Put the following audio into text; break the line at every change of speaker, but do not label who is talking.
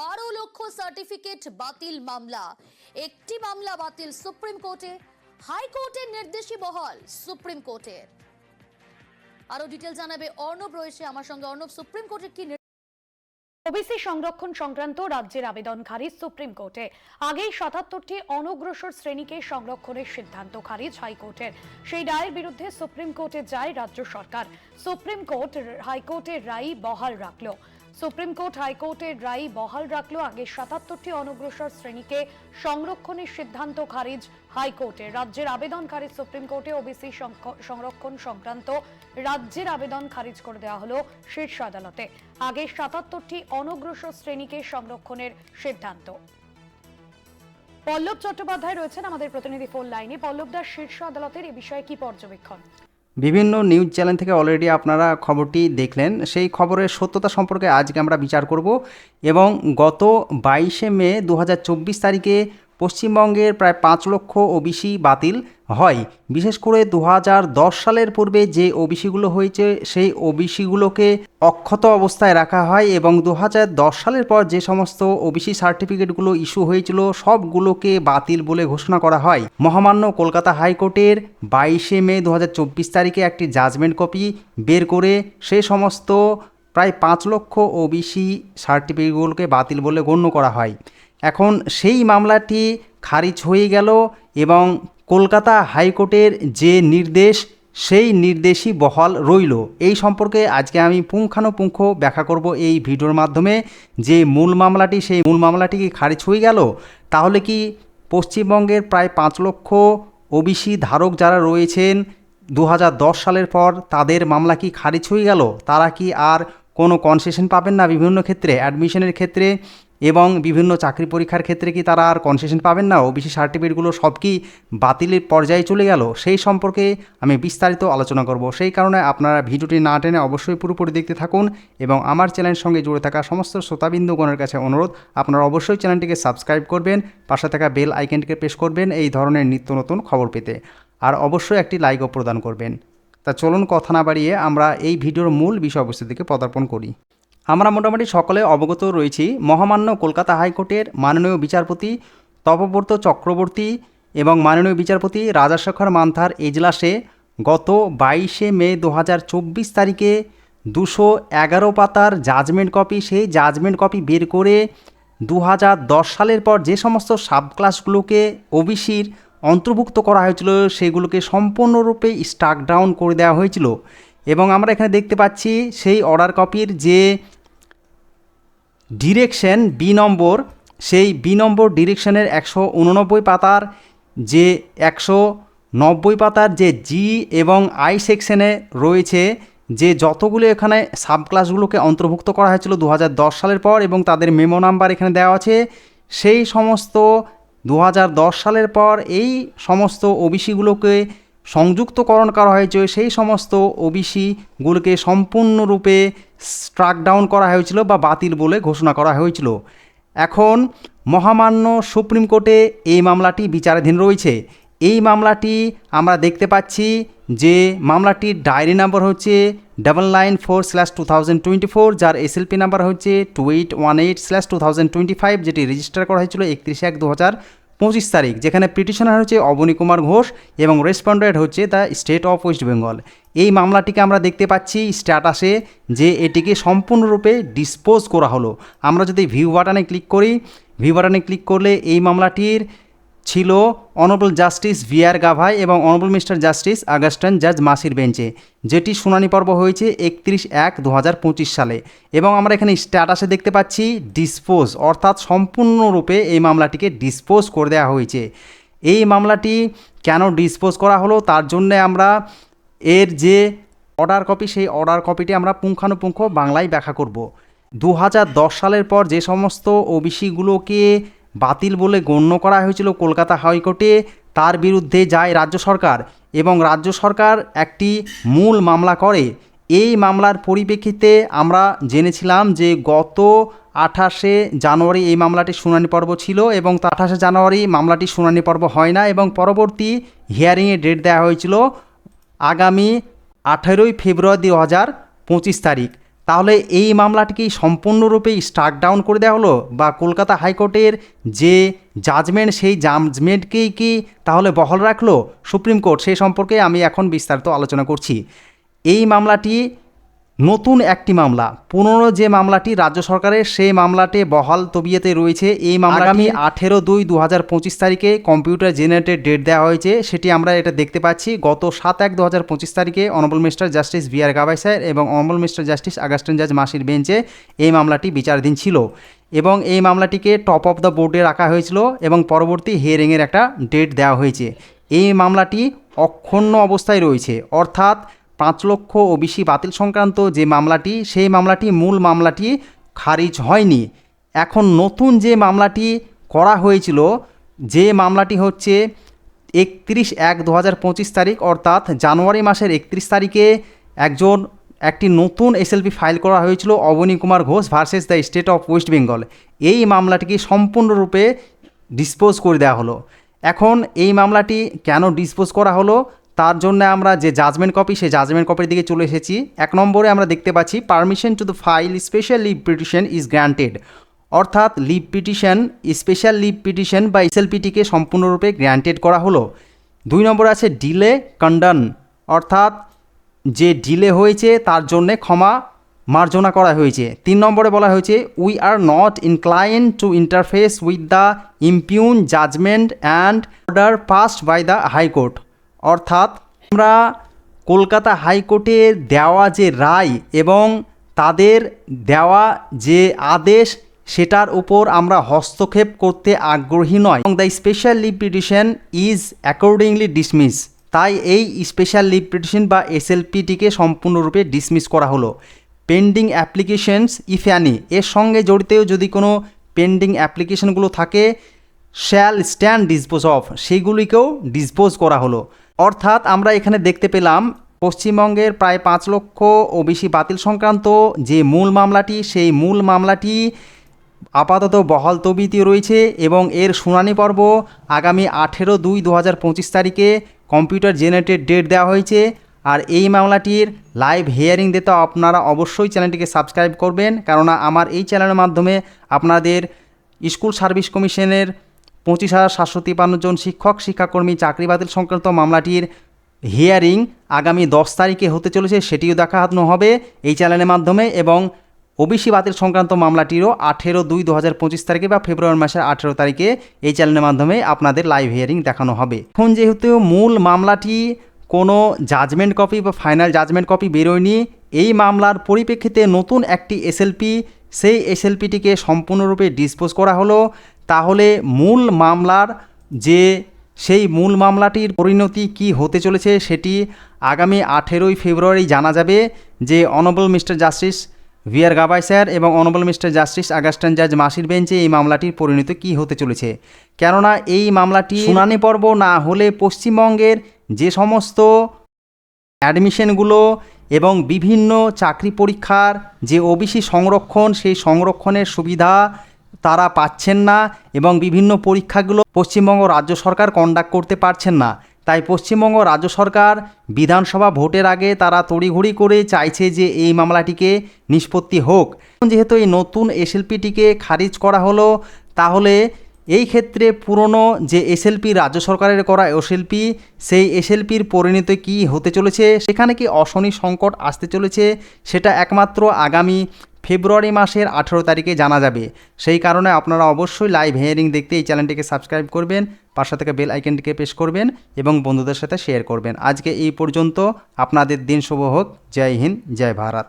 বারো লক্ষ সার্টিফিকেট বাতিল মামলা। একটি মামলা বাতিল সুপ্রিম কোর্টে, হাইকোর্টের নির্দেশই বহাল সুপ্রিম কোর্টের। আরও ডিটেল জানাবে অর্ণব রয়েছে আমার সঙ্গে। অর্ণব, সুপ্রিম কোর্টের কি?
ওবিসি সংরক্ষণ সংক্রান্ত রাজ্যের আবেদন খারিজ সুপ্রিম কোর্টে। আগেই সাতাত্তরটি অনগ্রসর শ্রেণীকে সংরক্ষণের সিদ্ধান্ত খারিজ হাইকোর্টের। সেই রায়ের বিরুদ্ধে সুপ্রিম কোর্টে যায় রাজ্য সরকার। সুপ্রিম কোর্ট, হাইকোর্টের রায় বহাল রাখল। সুপ্রিম কোর্ট হাইকোর্টের রায় বহাল রাখল আগে সাতাত্তরটি অনগ্রসর শ্রেণীকে সংরক্ষণের সিদ্ধান্ত খারিজ হাইকোর্টে। রাজ্যের আবেদন খারিজ সুপ্রিম কোর্টে ওবিসি সংরক্ষণ সংক্রান্ত রাজ্যের আবেদন খারিজ করে দেওয়া হলো শীর্ষ আদালতে। আগে সাতাত্তরটি অনগ্রসর শ্রেণীকে সংরক্ষণের সিদ্ধান্ত। পল্লব চট্টোপাধ্যায় রয়েছেন আমাদের প্রতিনিধি ফোন লাইনে। পল্লব দাস শীর্ষ আদালতের এ বিষয়ে কি পর্যবেক্ষণ?
বিভিন্ন নিউজ চ্যানেল থেকে অলরেডি আপনারা খবরটি দেখলেন। সেই খবরের সত্যতা সম্পর্কে আজকে আমরা বিচার করব এবং গত বাইশে মে দু হাজার চব্বিশ তারিখে পশ্চিমবঙ্গের প্রায় পাঁচ লক্ষ ওবিসি বাতিল হয়। বিশেষ করে দু হাজার দশ সালের পূর্বে যে ওবিসিগুলো হয়েছে, সেই ওবিসিগুলোকে অক্ষত অবস্থায় রাখা হয় এবং দু হাজার দশ সালের পর যে সমস্ত ওবিসি সার্টিফিকেটগুলো ইস্যু হয়েছিল, সবগুলোকে বাতিল বলে ঘোষণা করা হয়। মহামান্য কলকাতা হাইকোর্টের বাইশে মে দু হাজার চব্বিশ তারিখে একটি জাজমেন্ট কপি বের করে সে সমস্ত প্রায় পাঁচ লক্ষ ওবিসি সার্টিফিকেটগুলোকে বাতিল বলে গণ্য করা হয়। এখন সেই মামলাটি খারিজ হয়ে গেল এবং কলকাতা হাইকোর্টের যে নির্দেশ, সেই নির্দেশই বহাল রইল। এই সম্পর্কে আজকে আমি পুঙ্খানুপুঙ্খ ব্যাখ্যা করব এই ভিডিওর মাধ্যমে। যে মূল মামলাটি, সেই মূল মামলাটি কি খারিজ হয়ে গেল? তাহলে কি পশ্চিমবঙ্গের প্রায় পাঁচ লক্ষ ওবিসি ধারক যারা রয়েছেন দু হাজার দশ সালের পর, তাদের মামলা কি খারিজ হয়ে গেল? তারা কি আর কোনো কনসেশন পাবেন না বিভিন্ন ক্ষেত্রে? অ্যাডমিশনের ক্ষেত্রে এবং বিভিন্ন চাকরি পরীক্ষার ক্ষেত্রে কি তারা আর কনসেশন পাবেন না? ওবিসি সার্টিফিকেটগুলো সব কি বাতিলের পর্যায়ে চলে গেল? সেই সম্পর্কে আমি বিস্তারিত আলোচনা করব। সেই কারণে আপনারা ভিডিওটি না টেনে অবশ্যই পুরোপুরি দেখতে থাকুন এবং আমার চ্যানেলের সঙ্গে জুড়ে থাকা সমস্ত শ্রোতাবিন্দুগণের কাছে অনুরোধ, আপনারা অবশ্যই চ্যানেলটিকে সাবস্ক্রাইব করবেন, পাশে থাকা বেল আইকনটিকে প্রেস করবেন এই ধরনের নিত্য নতুন খবর পেতে। আর অবশ্যই একটি লাইকও প্রদান করবেন। তা চলুন কথা না বাড়িয়ে আমরা এই ভিডিওর মূল বিষয়বস্তু দিকে পদার্পণ করি। আমরা মোটামুটি সকলে অবগত রয়েছি। মহামান্য কলকাতা হাইকোর্টের মাননীয় বিচারপতি তপব্রত চক্রবর্তী এবং মাননীয় বিচারপতি রাজাশেখর মান্থার এজলাসে গত বাইশে মে দু হাজার চব্বিশ তারিখে দুশো এগারো পাতার জাজমেন্ট কপি সেই জাজমেন্ট কপি বের করে দু হাজার দশ সালের পর যে সমস্ত সাব ক্লাসগুলোকে ওবিসির অন্তর্ভুক্ত করা হয়েছিল, সেগুলোকে সম্পূর্ণরূপে স্টাক ডাউন করে দেওয়া হয়েছিল। এবং আমরা এখানে দেখতে পাচ্ছি সেই অর্ডার কপির যে ডিরেকশন বি নম্বর, সেই বি নম্বর ডিরেকশনের একশো উননব্বই পাতার যে একশো নব্বই পাতার যে জি এবং আই সেকশনে রয়েছে, যে যতগুলো এখানে সাব ক্লাসগুলোকে অন্তর্ভুক্ত করা হয়েছিল দু হাজার দশ সালের পর এবং তাদের মেমো নাম্বার এখানে দেওয়া আছে, সেই সমস্ত দু হাজার দশ সালের পর এই সমস্ত ওবিসিগুলোকে সংযুক্তকরণ করা হয়েছে, সেই সমস্ত ওবিসিগুলোকে সম্পূর্ণরূপে স্ট্রাক ডাউন করা হয়েছিল বা বাতিল বলে ঘোষণা করা হয়েছিল। এখন মহামান্য সুপ্রিম কোর্টে এই মামলাটি বিচারাধীন রয়েছে। এই মামলাটি আমরা দেখতে পাচ্ছি যে মামলাটির ডায়েরি নাম্বার হচ্ছে double nine four slash two thousand twenty four যার এসএলপি নাম্বার হচ্ছে two eight one eight slash two thousand twenty five যেটি রেজিস্টার করা হয়েছিল একত্রিশে এক দু হাজার পঁচিশ তারিখ, যেখানে পিটিশনার হচ্ছে অবনী কুমার ঘোষ এবং রেসপন্ডেন্ট হচ্ছে the state of West Bengal এই মামলাটিকে আমরা দেখতে পাচ্ছি স্ট্যাটাসে যে এটিকে সম্পূর্ণরূপে ডিসপোজ করা হলো। আমরা যদি ভিউ বাটনে ক্লিক করি ভিউ বাটনে ক্লিক করলে এই মামলাটির ছিল honourable justice V R Gavai এবং অনারেবল মিস্টার জাস্টিস আগাস্টান জাজ মাসির বেঞ্চে, যেটি শুনানি পর্ব হয়েছে একত্রিশ এক দু সালে। এবং আমরা এখানে স্ট্যাটাসে দেখতে পাচ্ছি, ডিসপোজ, অর্থাৎ সম্পূর্ণরূপে এই মামলাটিকে ডিসপোজ করে দেওয়া হয়েছে। এই মামলাটি কেন ডিসপোজ করা হলো, তার জন্যে আমরা এর যে অর্ডার কপি, সেই অর্ডার কপিটি আমরা পুঙ্খানুপুঙ্খ বাংলায় ব্যাখ্যা করব। দু হাজার দশ সালের পর যে সমস্ত ওবিসিগুলোকে বাতিল বলে গণ্য করা হয়েছিল কলকাতা হাইকোর্টে। তার বিরুদ্ধে যায় রাজ্য সরকার এবং রাজ্য সরকার একটি মূল মামলা করে। এই মামলার পরিপ্রেক্ষিতে আমরা জেনেছিলাম যে গত আঠাশে জানুয়ারি এই মামলাটির শুনানি পর্ব ছিল এবং আঠাশে জানুয়ারি মামলাটি শুনানি পর্ব হয় না এবং পরবর্তী হিয়ারিংয়ে ডেট দেওয়া হয়েছিল আগামী আঠেরোই ফেব্রুয়ারি দু হাজার পঁচিশ তারিখ। তাহলে এই মামলাটিকে সম্পূর্ণরূপে স্টার্ক ডাউন করে দেওয়া হলো বা কলকাতা হাইকোর্টের যে জাজমেন্ট সেই জাজমেন্টকেই কি তাহলে বহাল রাখল? সুপ্রিম কোর্ট সেই সম্পর্কে আমি এখন বিস্তারিত আলোচনা করছি। এই মামলাটি নতুন একটি মামলা। পুনরো যে মামলাটি রাজ্য সরকারের সেই মামলাটি বহাল তবিয়েতে রয়েছে। এই মামলা আগামী আঠেরো দুই দু হাজার পঁচিশ তারিখে কম্পিউটার জেনারেটেড ডেট দেওয়া হয়েছে। সেটি আমরা এটা দেখতে পাচ্ছি। গত সাত এক দু হাজার পঁচিশ তারিখে honourable mister justice B R Gavai sir এবং অনবল মিস্টার জাস্টিস আগাস্টিন জাজ মাসির বেঞ্চে এই মামলাটি বিচারাধীন ছিল এবং এই মামলাটিকে টপ অফ দ্য বোর্ডে রাখা হয়েছিল এবং পরবর্তী হিয়ারিংয়ের একটা ডেট দেওয়া হয়েছে। এই মামলাটি অক্ষুণ্ণ অবস্থায় রয়েছে। অর্থাৎ পাঁচ লক্ষ ও ওবিসি বাতিল সংক্রান্ত যে মামলাটি, সেই মামলাটি মূল মামলাটি খারিজ হয়নি। এখন নতুন যে মামলাটি করা হয়েছিল, যে মামলাটি হচ্ছে একত্রিশ এক দু হাজার পঁচিশ তারিখ, অর্থাৎ জানুয়ারি মাসের একত্রিশ তারিখে একজন, একটি নতুন এসএলপি ফাইল করা হয়েছিল Abani Kumar Ghosh versus the state of West Bengal. এই মামলাটিকে সম্পূর্ণরূপে ডিসপোজ করে দেওয়া হলো। এখন এই মামলাটি কেন ডিসপোজ করা হলো? তার জন্য আমরা যে জাজমেন্ট কপি সেই জাজমেন্ট কপির দিকে চলে এসেছি। এক নম্বরে আমরা দেখতে পাচ্ছি permission to the file special leave petition is granted অর্থাৎ leave petition special leave petition বা এসএলপিটিকে সম্পূর্ণরূপে গ্র্যান্টেড করা হলো। দুই নম্বর আছে ডিলে কন্ডন অর্থাৎ যে ডিলে হয়েছে, তার জন্যে ক্ষমা মার্জনা করা হয়েছে। তিন নম্বরে বলা হয়েছে we are not incline to interface with the impugn judgment and order passed by the high court অর্থাৎ আমরা কলকাতা হাইকোর্টের দেওয়া যে রায় এবং তাদের দেওয়া যে আদেশ, সেটার উপর আমরা হস্তক্ষেপ করতে আগ্রহী নয়। এবং the special leave petition is accordingly dismiss তাই এই স্পেশাল লিভ পিটিশন বা এসএলপিটিকে সম্পূর্ণরূপে ডিসমিস করা হলো। পেন্ডিং অ্যাপ্লিকেশনস ইফ অ্যানি এর সঙ্গে জড়িতেও যদি কোনো পেন্ডিং অ্যাপ্লিকেশনগুলো থাকে শ্যাল স্ট্যান্ড ডিসপোজ অফ সেগুলিকেও ডিসপোজ করা হলো। অর্থাৎ আমরা এখানে দেখতে পেলাম, পশ্চিমবঙ্গের প্রায় পাঁচ লক্ষ ওবিসি বাতিল সংক্রান্ত যে মূল মামলাটি, সেই মূল মামলাটি আপাতত বহাল তবিতে রয়েছে এবং এর শুনানি পর্ব আগামী আঠেরো দুই দু হাজার পঁচিশ তারিখে কম্পিউটার জেনারেটেড ডেট দেওয়া হয়েছে। আর এই মামলাটির লাইভ হিয়ারিং দিতে আপনারা অবশ্যই চ্যানেলটিকে সাবস্ক্রাইব করবেন, কেননা আমার এই চ্যানেলের মাধ্যমে আপনাদের স্কুল সার্ভিস কমিশনের পঁচিশ হাজার সাতশো তিপ্পান্ন জন শিক্ষক, শিক্ষাকর্মী চাকরি বাতিল সংক্রান্ত মামলাটির হিয়ারিং আগামী দশ তারিখে হতে চলেছে সেটিও দেখানো হবে এই চ্যানেলের মাধ্যমে এবং ওবিসি বাতিল সংক্রান্ত মামলাটিরও আঠেরো দুই দু হাজার পঁচিশ তারিখে বা ফেব্রুয়ারি মাসের আঠেরো তারিখে এই চ্যানেলের মাধ্যমে আপনাদের লাইভ হিয়ারিং দেখানো হবে। এখন যেহেতু মূল মামলাটি কোনো জাজমেন্ট কপি বা ফাইনাল জাজমেন্ট কপি বেরোয়নি, এই মামলার পরিপ্রেক্ষিতে নতুন একটি এসএলপি সেই এসএলপিটিকে সম্পূর্ণরূপে ডিসপোজ করা হলো। তাহলে মূল মামলার যে সেই মূল মামলাটির পরিণতি কি হতে চলেছে সেটি আগামী আঠেরোই ফেব্রুয়ারি জানা যাবে যে honourable mister justice V R Gavai sir এবং অনবল মিস্টার জাস্টিস আগাস্টান জাজ মাসির বেঞ্চে এই মামলাটির পরিণতি কি হতে চলেছে। কেননা এই মামলাটি শুনানি পর্ব না হলে পশ্চিমবঙ্গের যে সমস্ত অ্যাডমিশনগুলো এবং বিভিন্ন চাকরি পরীক্ষার যে ওবিসি সংরক্ষণ, সেই সংরক্ষণের সুবিধা তারা পাচ্ছেন না এবং বিভিন্ন পরীক্ষাগুলো পশ্চিমবঙ্গ রাজ্য সরকার কন্ডাক্ট করতে পারছেন না। তাই পশ্চিমবঙ্গ রাজ্য সরকার বিধানসভা ভোটের আগে তারা তড়িঘড়ি করে চাইছে যে এই মামলাটিকে নিষ্পত্তি হোক। যেহেতু এই নতুন এসএলপিটিকে খারিজ করা হলো, তাহলে এই ক্ষেত্রে পুরনো যে এসএলপি রাজ্য সরকারের করা এসএলপি, সেই এসএলপির পরিণতি কি হতে চলেছে, সেখানে কি অশনি সংকট আসতে চলেছে, সেটা একমাত্র আগামী ফেব্রুয়ারি মাসের আঠেরো তারিখে জানা যাবে। সেই কারণে আপনারা অবশ্যই লাইভ হেয়ারিং দেখতে এই চ্যানেলটিকে সাবস্ক্রাইব করবেন, পাশে থেকে বেল আইকনটিকে প্রেস করবেন এবং বন্ধুদের সাথে শেয়ার করবেন। আজকে এই পর্যন্ত, আপনাদের দিন শুভ হোক। জয় হিন্দ, জয় ভারত।